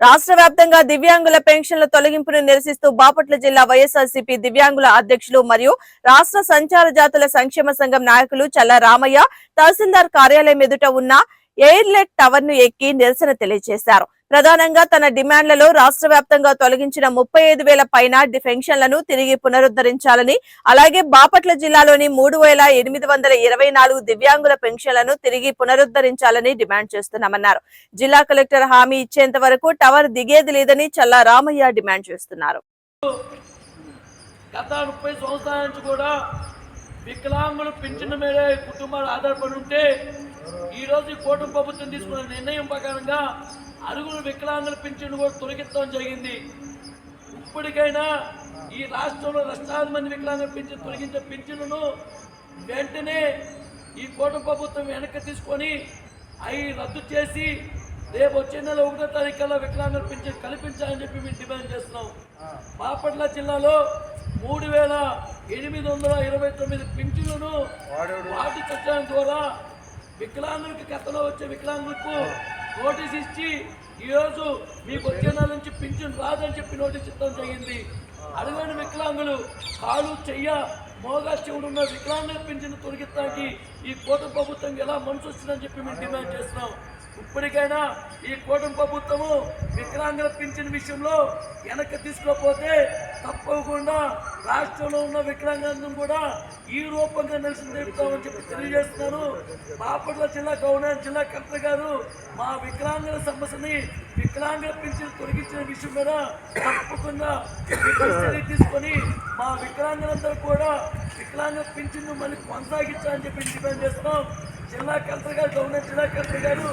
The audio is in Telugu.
రాష్ట్ర వ్యాప్తంగా దివ్యాంగుల పెన్షన్ల తొలగింపును నిరసిస్తూ బాపట్ల జిల్లా వైఎస్ఆర్సీపీ దివ్యాంగుల అధ్యక్షులు మరియు రాష్ట్ర సంచార జాతుల సంక్షేమ సంఘం నాయకులు చల్ల రామయ్య తహసీల్దార్ కార్యాలయం ఎదుట ఉన్న ఎయిర్లెట్ టవర్ను ఎక్కి నిరసన తెలియజేశారు. ప్రధానంగా తన డిమాండ్లలో రాష్ట్ర వ్యాప్తంగా తొలగించిన ముప్పై ఐదు వేల పైన పెన్షన్లను తిరిగి పునరుద్ధరించాలని అలాగే బాపట్ల జిల్లాలోని మూడు వేల ఎనిమిది వందల ఇరవై నాలుగు దివ్యాంగుల పెన్షన్లను తిరిగి పునరుద్ధరించాలని డిమాండ్ చేస్తున్నామన్నారు. జిల్లా కలెక్టర్ హామీ ఇచ్చేంత వరకు టవర్ దిగేది లేదని చల్లా రామయ్య డిమాండ్ చేస్తున్నారు. గత ముప్పై సంవత్సరాల నుంచి కూడా వికలాంగులు కుటుంబాలు ఆధారపడి ఉంటే ఈరోజు కూటమి ప్రభుత్వం తీసుకున్న నిర్ణయం ప్రకారంగా అరుగులు వికలాంగుల పింఛను కూడా తొలగించడం జరిగింది. ఇప్పటికైనా ఈ రాష్ట్రంలో లక్షలాది మంది వికలాంగుల పింఛను తొలగించే పింఛనును వెంటనే ఈ కూటమి ప్రభుత్వం వెనక్కి తీసుకొని అవి రద్దు చేసి రేపు వచ్చే నెల ఒకటో తారీఖు కల్లా వికలాంగుల పింఛన్ కల్పించాలని చెప్పి మేము డిమాండ్ చేస్తున్నాం. బాపట్ల జిల్లాలో మూడు వేల ఎనిమిది వందల ఇరవై తొమ్మిది పింఛన్లను వాటి చట్టం ద్వారా వికలాంగులకు గతంలో వచ్చే వికలాంగులకు నోటీస్ ఇచ్చి ఈరోజు మీకు వచ్చే నెల నుంచి పింఛన్ రాదని చెప్పి నోటీస్ ఇవ్వడం జరిగింది. అడగని వికలాంగులు కాలు చెయ్య మోగా చెవుడు ఉన్న వికలాంగుల పింఛన్ తొలగిస్తానికి ఈ కూటమి ప్రభుత్వం ఎలా మనసు వచ్చిందని చెప్పి మేము డిమాండ్ చేస్తున్నాం. ఇప్పటికైనా ఈ కూటమి ప్రభుత్వము వికలాంగుల పింఛన్ విషయంలో వెనక్కి తీసుకోకపోతే తప్పకుండా రాష్ట్రంలో ఉన్న వికలాంగులను కూడా ఈ రూపంగా నిరసన తెలుపుతామని చెప్పి తెలియజేస్తున్నారు బాపట్ల జిల్లా గవర్నర్ జిల్లా కలెక్టర్ గారు మా వికలాంగుల సమస్యని వికలాంగుల పింఛన్ తొలగించిన విషయం మీద తప్పకుండా చర్య తీసుకొని మా వికలాంగులందరూ కూడా వికలాంగుల పింఛన్ను మళ్ళీ కొనసాగించాలని చెప్పి డిమాండ్ చేస్తున్నాం. జిల్లా కలెక్టర్ గారు గవర్నర్ జిల్లా కలెక్టర్ గారు